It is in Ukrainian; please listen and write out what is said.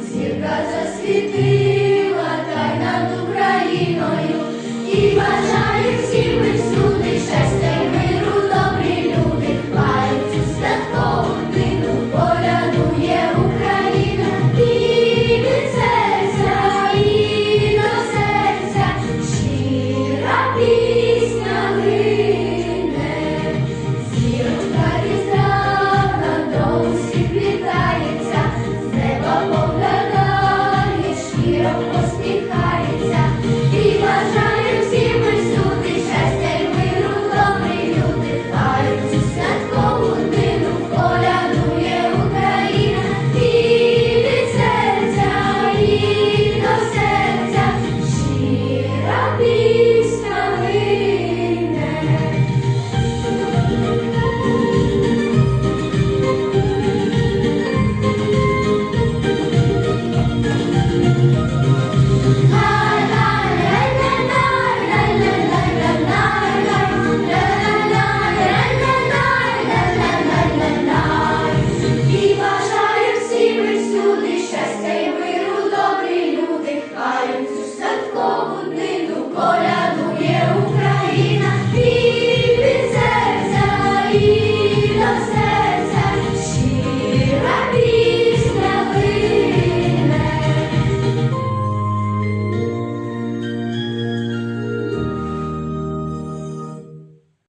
Зірка засвіти. Thank you.